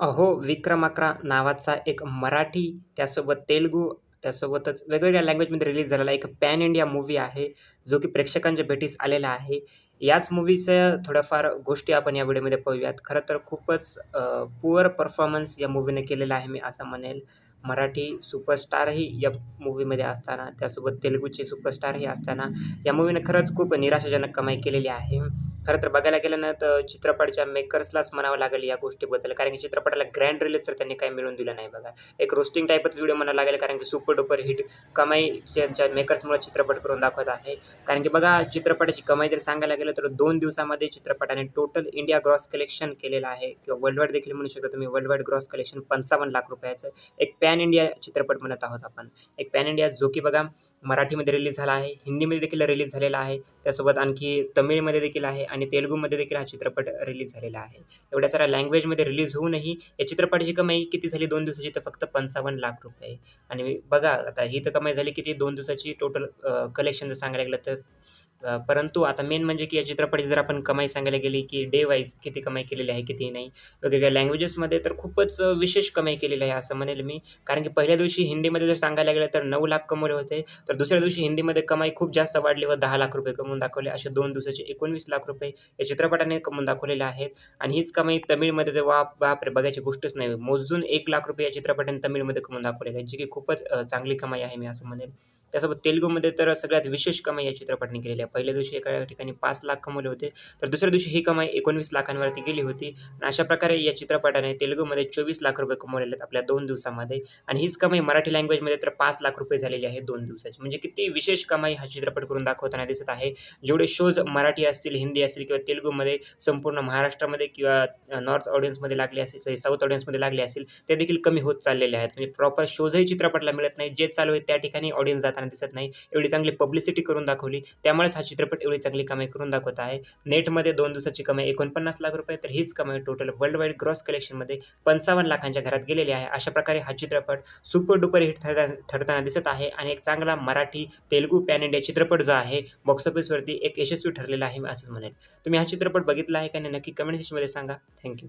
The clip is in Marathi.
अहो विक्रमाक्रा नावाचा एक मराठी त्यासोबत तेलुगू त्यासोबतच वेगवेगळ्या लँग्वेजमध्ये रिलीज झालेला एक पॅन इंडिया मूव्ही आहे जो की प्रेक्षकांच्या भेटीस आलेला आहे. याच मूव्हीच्या थोड्याफार गोष्टी आपण या व्हिडिओमध्ये पाहूयात. खरं तर खूपच पुअर परफॉर्मन्स या मूव्हीने केलेला आहे मी असं म्हणेल. मराठी सुपरस्टारही या मूव्हीमध्ये असताना त्यासोबत तेलुगूचे सुपरस्टारही असताना या मूव्हीने खरंच खूप निराशाजनक कमाई केलेली आहे. खरं तर बघायला गेलं ना तर चित्रपटाच्या मेकर्सलाच म्हणावं लागेल या गोष्टीबद्दल. कारण की चित्रपटाला ग्रँड रिलीज तर त्यांनी काही मिळून दिलं नाही बघा. एक रोस्टिंग टाईपच व्हिडिओ म्हणावं लागेल कारण की सुपर डुपर हिट कमाई त्यांच्या मेकर्समुळे चित्रपट करून दाखवत आहे. कारण की बघा चित्रपटाची कमाई जर सांगायला गेलं तर दोन दिवसामध्ये चित्रपटाने टोटल इंडिया ग्रॉस कलेक्शन केलेलं आहे. किंवा वर्ल्ड वाईड देखील म्हणू शकता तुम्ही वर्ल्ड वाईड ग्रॉस कलेक्शन पंचावन्न लाख रुपयाचं. एक पॅन इंडिया चित्रपट म्हणत आहोत आपण. एक पॅन इंडिया जो की बघा मराठीमध्ये रिलीज झाला आहे हिंदीमध्ये देखील रिलीज झालेला आहे. त्यासोबत आणखी तमिळमध्ये देखील आहे. आणि तेलुगूमध्ये देखील हा चित्रपट रिलीज झालेला आहे. एवढ्या साऱ्या लँग्वेजमध्ये रिलीज होऊनही या चित्रपटाची कमाई किती झाली? दोन दिवसाची तर फक्त पंचावन्न लाख रुपये. आणि बघा आता ही तर कमाई झाली किती? दोन दिवसाची टोटल कलेक्शन जर सांगायला गेलं तर परंतु आता मेन म्हणजे की या चित्रपटाची जर आपण कमाई सांगायला गेली की डे वाईज किती कमाई केलेली आहे किती नाही वेगवेगळ्या लँग्वेजेसमध्ये तर खूपच विशेष कमाई केलेली आहे असं म्हणेल मी. कारण की पहिल्या दिवशी हिंदीमध्ये जर सांगायला गेलं तर नऊ लाख कमवले होते तर दुसऱ्या दिवशी हिंदीमध्ये कमाई खूप जास्त वाढली व दहा लाख रुपये कमवून दाखवले. असे दोन दिवसाचे एकोणवीस लाख रुपये या चित्रपटाने कमवून दाखवलेले आहेत. आणि हीच कमाई तमिळमध्ये तर वा बापरे बघायची गोष्टच नाही. मोजून एक लाख रुपये या चित्रपटाने तमिळमध्ये कमवून दाखवलेले आहे जी की खूपच चांगली कमाई आहे मी असं म्हणेल. त्यासोबत तेलुगूमध्ये तर सगळ्यात विशेष कमाई या चित्रपटाने केलेली आहे. पहिल्या दिवशी एका ठिकाणी पाच लाख कमवले होते तर दुसऱ्या दिवशी ही कमाई एकोणवीस लाखांवरती गेली होती. आणि अशा प्रकारे या चित्रपटाने तेलुगूमध्ये चोवीस लाख रुपये कमवलेले आहेत आपल्या दोन दिवसामध्ये. आणि हीच कमाई मराठी लँग्वेजमध्ये तर पाच लाख रुपये झालेली आहे दोन दिवसाची. म्हणजे किती विशेष कमाई हा चित्रपट करून दाखवताना दिसत आहे. जेवढे शोज मराठी असतील हिंदी असतील किंवा तेलुगूमध्ये संपूर्ण महाराष्ट्रामध्ये किंवा नॉर्थ ऑडियन्समध्ये लागले असेल साऊथ ऑडियन्समध्ये लागले असतील ते देखील कमी होत चाललेले आहेत. म्हणजे प्रॉपर शोजही चित्रपटला मिळत नाही. जे चालू आहे त्या ठिकाणी ऑडियन्स जाताना दिसत नाही. एवढी चांगली पब्लिसिटी करून दाखवली. त्यामुळेच हा चित्रपट एवढी चांगली कमाई करून दाखवत आहे. नेटमध्ये दोन दिवसाची कमाई एकोणपन्नास लाख रुपये तर हीच कमाई टोटल वर्ल्ड वाईड ग्रॉस कलेक्शनमध्ये पंचावन्न लाखांच्या घरात गेलेली आहे. अशा प्रकारे हा चित्रपट सुपर डुपर हिट ठरता ठरताना दिसत आहे आणि एक चांगला मराठी तेलुगू पॅन इंडिया चित्रपट जो आहे बॉक्स ऑफिसवरती एक यशस्वी ठरलेला आहे मी असंच म्हणेल तुम्ही हा चित्रपट बघितला आहे का नाही नक्की कमेंट सेक्शनमध्ये सांगा. थँक्यू